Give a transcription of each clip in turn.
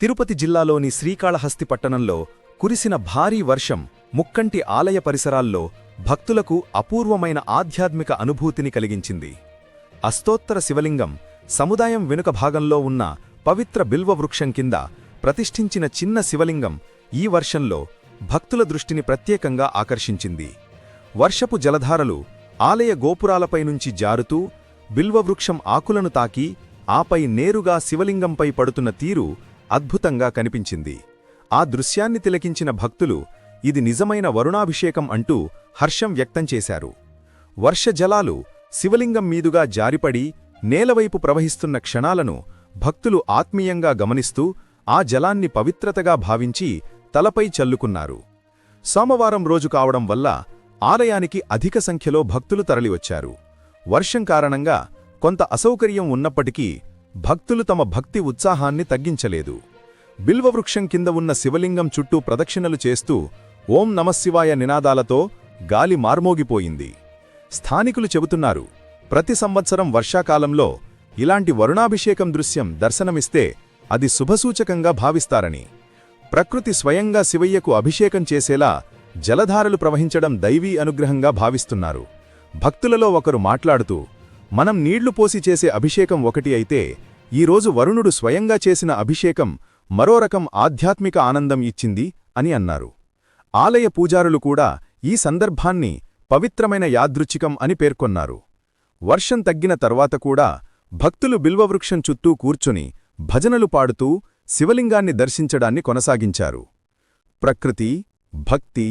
తిరుపతి జిల్లాలోని శ్రీకాళహస్తి పట్టణంలో కురిసిన భారీ వర్షం ముక్కంటి ఆలయ పరిసరాల్లో భక్తులకు అపూర్వమైన ఆధ్యాత్మిక అనుభూతిని కలిగించింది. అస్తోత్తర శివలింగం సముదాయం వెనుక భాగంలో ఉన్న పవిత్ర బిల్వవృక్షం కింద ప్రతిష్ఠించిన చిన్న శివలింగం ఈ వర్షంలో భక్తుల దృష్టిని ప్రత్యేకంగా ఆకర్షించింది. వర్షపు జలధారలు ఆలయ గోపురాలపై నుంచి జారుతూ బిల్వవృక్షం ఆకులను తాకి ఆపై నేరుగా శివలింగంపై పడుతున్న తీరు అద్భుతంగా కనిపించింది. ఆ దృశ్యాన్ని తిలకించిన భక్తులు ఇది నిజమైన వరుణాభిషేకం అంటూ హర్షం వ్యక్తం చేశారు. వర్షజలాలు శివలింగం మీదుగా జారిపడి నేలవైపు ప్రవహిస్తున్న క్షణాలను భక్తులు ఆత్మీయంగా గమనిస్తూ ఆ జలాన్ని పవిత్రతగా భావించి తలపై చల్లుకున్నారు. సోమవారం రోజు కావడం వల్ల ఆలయానికి అధిక సంఖ్యలో భక్తులు తరలివచ్చారు. వర్షం కారణంగా కొంత అసౌకర్యం ఉన్నప్పటికీ భక్తులు తమ భక్తి ఉత్సాహాన్ని తగ్గించలేదు. బిల్వవృక్షం కింద ఉన్న శివలింగం చుట్టూ ప్రదక్షిణలు చేస్తూ ఓం నమశివాయ నినాదాలతో గాలి మార్మోగిపోయింది. స్థానికులు చెబుతున్నారు ప్రతి సంవత్సరం వర్షాకాలంలో ఇలాంటి వరుణాభిషేకం దృశ్యం దర్శనమిస్తే అది శుభసూచకంగా భావిస్తారని. ప్రకృతి స్వయంగా శివయ్యకు అభిషేకం చేసేలా జలధారలు ప్రవహించడం దైవీ అనుగ్రహంగా భావిస్తున్నారు. భక్తులలో ఒకరు మాట్లాడుతూ మనం నీళ్ళు పోసి చేసే అభిషేకం ఒకటి అయితే ఈరోజు వరుణుడు స్వయంగా చేసిన అభిషేకం మరో రకం ఆధ్యాత్మిక ఆనందం ఇచ్చింది అని అన్నారు. ఆలయ పూజారులు కూడా ఈ సందర్భాన్ని పవిత్రమైన యాదృచ్ఛికం అని పేర్కొన్నారు. వర్షం తగ్గిన తర్వాత కూడా భక్తులు బిల్వవృక్షం చుట్టూ కూర్చుని భజనలు పాడుతూ శివలింగాన్ని దర్శించడాన్ని కొనసాగించారు. ప్రకృతి భక్తి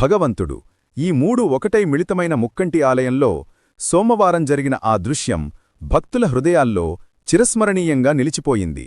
భగవంతుడు ఈ మూడు ఒకటై మిళితమైన ముక్కంటి ఆలయంలో సోమవారం జరిగిన ఆ దృశ్యం భక్తుల హృదయాల్లో చిరస్మరణీయంగా నిలిచిపోయింది.